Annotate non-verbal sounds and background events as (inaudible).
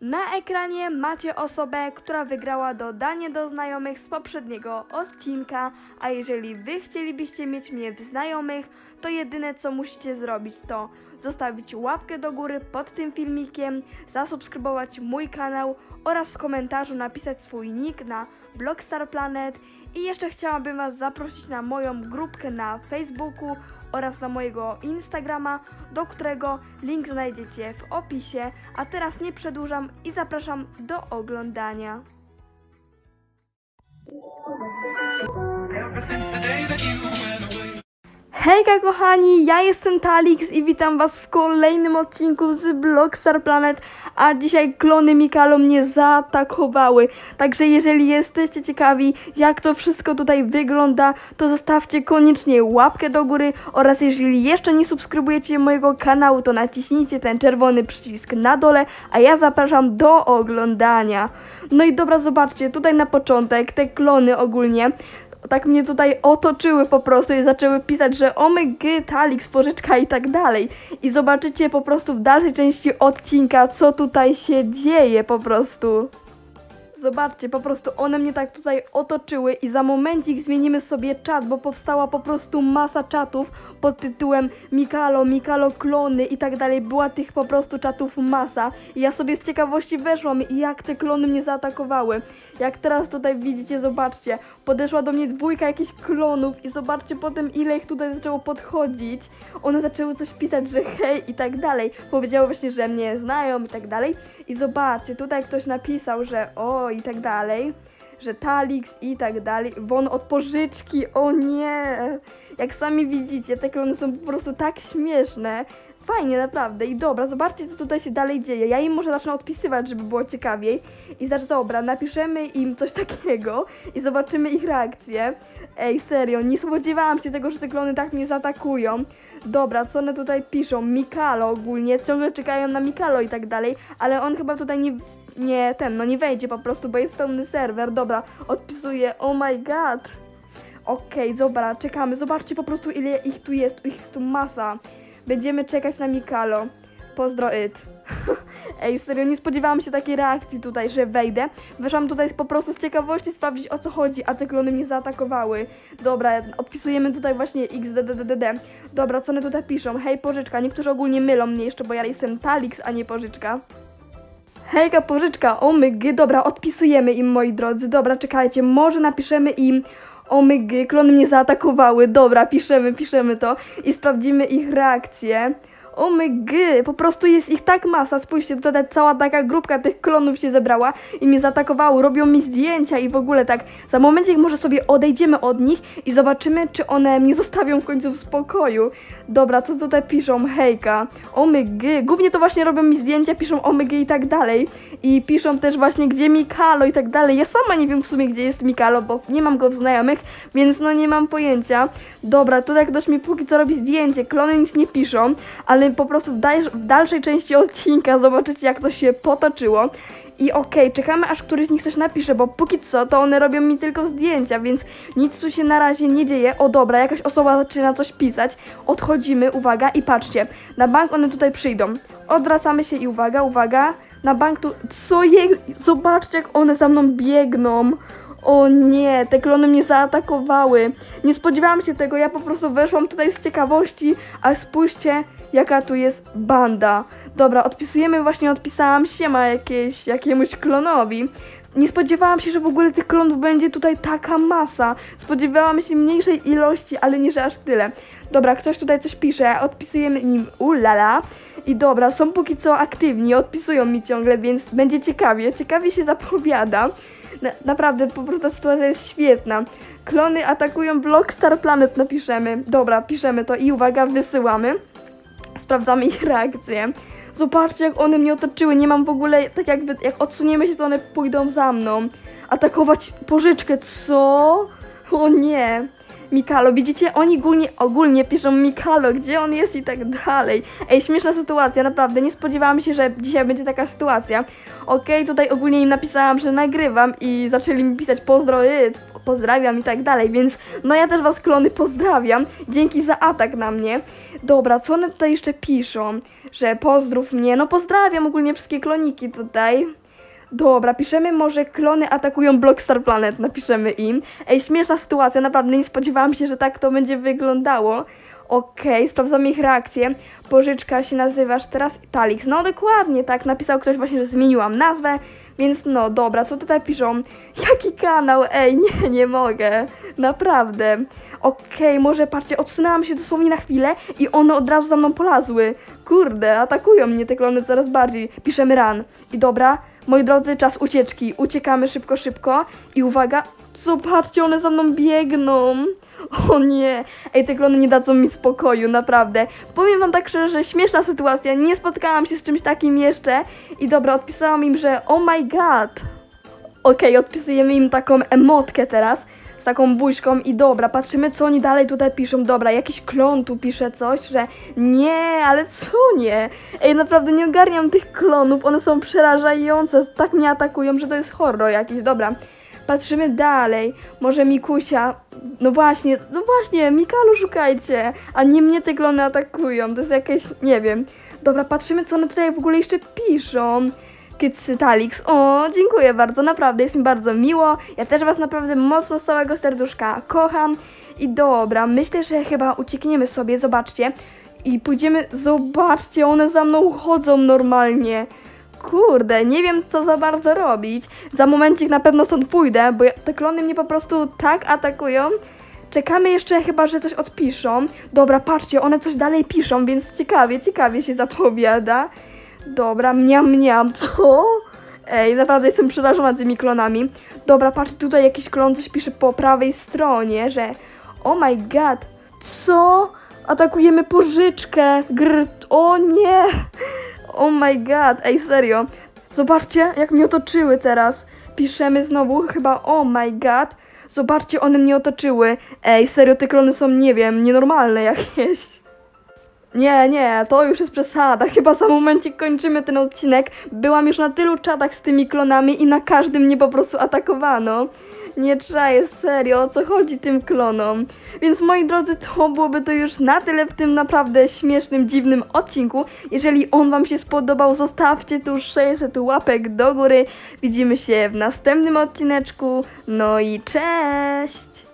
Na ekranie macie osobę, która wygrała dodanie do znajomych z poprzedniego odcinka, a jeżeli wy chcielibyście mieć mnie w znajomych, to jedyne co musicie zrobić to zostawić łapkę do góry pod tym filmikiem, zasubskrybować mój kanał oraz w komentarzu napisać swój nick na Blockstar Planet. I jeszcze chciałabym was zaprosić na moją grupkę na Facebooku oraz na mojego Instagrama, do którego link znajdziecie w opisie. A teraz nie przedłużam i zapraszam do oglądania. Ever since the day that you went. Hejka kochani, ja jestem Talix i witam was w kolejnym odcinku z Blockstar Planet, a dzisiaj klony Mikalo mnie zaatakowały. Także jeżeli jesteście ciekawi jak to wszystko tutaj wygląda, to zostawcie koniecznie łapkę do góry oraz jeżeli jeszcze nie subskrybujecie mojego kanału, to naciśnijcie ten czerwony przycisk na dole, a ja zapraszam do oglądania. No i dobra, zobaczcie, tutaj na początek te klony ogólnie tak mnie tutaj otoczyły po prostu i zaczęły pisać, że omg, Talix, pożyczka i tak dalej. I zobaczycie po prostu w dalszej części odcinka, co tutaj się dzieje po prostu. Zobaczcie, po prostu one mnie tak tutaj otoczyły i za momencik zmienimy sobie czat, bo powstała po prostu masa czatów pod tytułem Mikalo, Mikalo klony i tak dalej. Była tych po prostu czatów masa. I ja sobie z ciekawości weszłam jak te klony mnie zaatakowały. Jak teraz tutaj widzicie, zobaczcie, podeszła do mnie dwójka jakichś klonów i zobaczcie potem ile ich tutaj zaczęło podchodzić. One zaczęły coś pisać, że hej i tak dalej. Powiedziały właśnie, że mnie znają i tak dalej. I zobaczcie, tutaj ktoś napisał, że o i tak dalej, że Talix i tak dalej. Won od pożyczki, o nie! Jak sami widzicie, te klony są po prostu tak śmieszne. Fajnie, naprawdę. I dobra, zobaczcie, co tutaj się dalej dzieje. Ja im może zacznę odpisywać, żeby było ciekawiej. I znaczy, dobra, napiszemy im coś (laughs) takiego i zobaczymy ich reakcję. Ej, serio, nie spodziewałam się tego, że te klony tak mnie zaatakują. Dobra, co one tutaj piszą? Mikalo ogólnie, ciągle czekają na Mikalo i tak dalej, ale on chyba tutaj nie, nie ten, no nie wejdzie po prostu, bo jest pełny serwer. Dobra, odpisuję, oh my god. Okej, dobra, czekamy. Zobaczcie po prostu ile ich tu jest, ich jest tu masa. Będziemy czekać na Mikalo. Pozdro it. (laughs) Ej, serio, nie spodziewałam się takiej reakcji tutaj, że wejdę. Weszłam tutaj po prostu z ciekawości sprawdzić o co chodzi, a te klony mnie zaatakowały. Dobra, odpisujemy tutaj właśnie XDDDD. Dobra, co one tutaj piszą? Hej, pożyczka. Niektórzy ogólnie mylą mnie jeszcze, bo ja jestem Talix, a nie pożyczka. Hejka, pożyczka, omygy, dobra, odpisujemy im, moi drodzy. Dobra, czekajcie, może napiszemy im omygy, klony mnie zaatakowały. Dobra, piszemy, piszemy to i sprawdzimy ich reakcję. Omygy, po prostu jest ich tak masa. Spójrzcie, tutaj cała taka grupka tych klonów się zebrała i mnie zaatakowały, robią mi zdjęcia i w ogóle tak. Za momencik może sobie odejdziemy od nich i zobaczymy, czy one mnie (laughs) zostawią w końcu w spokoju. Dobra, co tutaj piszą? Hejka, omygy, głównie to właśnie robią mi zdjęcia, piszą omygy i tak dalej. I piszą też właśnie, gdzie Mikalo i tak dalej. Ja sama nie wiem w sumie, gdzie jest Mikalo, bo nie mam go w znajomych, więc no nie mam pojęcia. Dobra, tutaj ktoś mi póki co robi zdjęcie, klony nic nie piszą, ale po prostu w, w dalszej części odcinka zobaczycie, jak to się potoczyło. I okej, czekamy aż któryś z nich coś napisze, bo póki co to one robią mi tylko zdjęcia, więc nic tu się na razie nie dzieje. O dobra, jakaś osoba zaczyna coś pisać. Odchodzimy, uwaga i patrzcie, na bank one tutaj przyjdą. Odwracamy się i uwaga, uwaga, na bank tu... Co je... Zobaczcie jak one za mną biegną. O nie, te klony mnie zaatakowały. Nie spodziewałam się tego, ja po prostu weszłam tutaj z ciekawości, a spójrzcie jaka tu jest banda. Dobra, odpisujemy, właśnie odpisałam siema jakieś, jakiemuś klonowi. Nie spodziewałam się, że w ogóle tych klonów będzie tutaj taka masa. Spodziewałam się mniejszej ilości, ale nie, że aż tyle. Dobra, ktoś tutaj coś pisze, odpisujemy nim ulala. I dobra, są póki co aktywni, odpisują mi ciągle, więc będzie ciekawie. Ciekawie się zapowiada. Na, naprawdę, po prostu ta sytuacja jest świetna. Klony atakują Blockstar Planet, napiszemy. Dobra, piszemy to i uwaga, wysyłamy. Sprawdzamy ich reakcję. Zobaczcie, jak one mnie otoczyły. Nie mam w ogóle, tak jakby, jak odsuniemy się, to one pójdą za mną. Atakować pożyczkę, co? O nie. Mikalo, widzicie? Oni ogólnie, ogólnie piszą Mikalo, gdzie on jest i tak dalej. Ej, śmieszna sytuacja, naprawdę. Nie spodziewałam się, że dzisiaj będzie taka sytuacja. Okej, tutaj ogólnie im napisałam, że nagrywam i zaczęli mi pisać pozdro, y, pozdrawiam i tak dalej, więc no ja też was klony pozdrawiam. Dzięki za atak na mnie. Dobra, co one tutaj jeszcze piszą? że pozdrów mnie. No pozdrawiam ogólnie wszystkie kloniki tutaj. Dobra, piszemy może klony atakują Blockstar Planet, napiszemy im. Ej, śmieszna sytuacja, naprawdę nie spodziewałam się, że tak to będzie wyglądało. Okej, sprawdzamy ich reakcję. Pożyczka się nazywasz teraz Talix. No dokładnie, tak, napisał ktoś właśnie, że zmieniłam nazwę. Więc no dobra, co tutaj piszą? Jaki kanał? Ej, nie, nie mogę. Naprawdę. Okej, może patrzcie, odsunęłam się dosłownie na chwilę i one od razu za mną polazły. Kurde, atakują mnie te klony coraz bardziej. Piszemy ran. I dobra, moi drodzy, czas ucieczki. Uciekamy szybko, szybko. I uwaga, zobaczcie, one za mną biegną. O nie, ej, te klony nie dadzą mi spokoju, naprawdę. Powiem wam tak szczerze, że śmieszna sytuacja, nie spotkałam się z czymś takim jeszcze. I dobra, odpisałam im, że oh my god. Okej, odpisujemy im taką emotkę teraz, z taką buźką i dobra, patrzymy co oni dalej tutaj piszą. Dobra, jakiś klon tu pisze coś, że nie, ale co nie? Ej, naprawdę nie ogarniam tych klonów, one są przerażające, tak mnie atakują, że to jest horror jakiś. Dobra, patrzymy dalej. Może Mikusia, no właśnie, no właśnie, Mikalu szukajcie, a nie mnie te klony atakują, to jest jakieś, nie wiem. Dobra, patrzymy co one tutaj w ogóle jeszcze piszą. Kycytalix. O, dziękuję bardzo, naprawdę jest mi bardzo miło. Ja też Was naprawdę mocno z całego serduszka kocham. I dobra, myślę, że chyba uciekniemy sobie, zobaczcie. I pójdziemy, zobaczcie, one za mną chodzą normalnie. Kurde, nie wiem co za bardzo robić. Za momencik na pewno stąd pójdę, bo te klony mnie po prostu tak atakują. Czekamy jeszcze chyba, że coś odpiszą. Dobra, patrzcie, one coś dalej piszą, więc ciekawie, ciekawie się zapowiada. Dobra, mniam, mniam, (laughs) co? Ej, naprawdę jestem przerażona tymi klonami. Dobra, patrz, tutaj jakiś klon coś pisze po prawej stronie, że oh my god, co? Atakujemy pożyczkę, gr, o nie, oh my god, ej, serio. Zobaczcie, jak mnie otoczyły teraz. Piszemy znowu chyba oh my god. Zobaczcie, one mnie otoczyły. Ej, serio, te klony są, nie wiem, nienormalne jakieś. Nie, nie, to już jest przesada. (laughs) Chyba za momencik kończymy ten odcinek. Byłam już na tylu czatach z tymi klonami i na każdym mnie po prostu atakowano. Nie czaję, serio, o co chodzi tym klonom. Więc moi drodzy, to byłoby to już na tyle w tym naprawdę śmiesznym, dziwnym odcinku. Jeżeli on wam się spodobał, zostawcie tu 600 łapek do góry. Widzimy się w następnym odcineczku. No i cześć!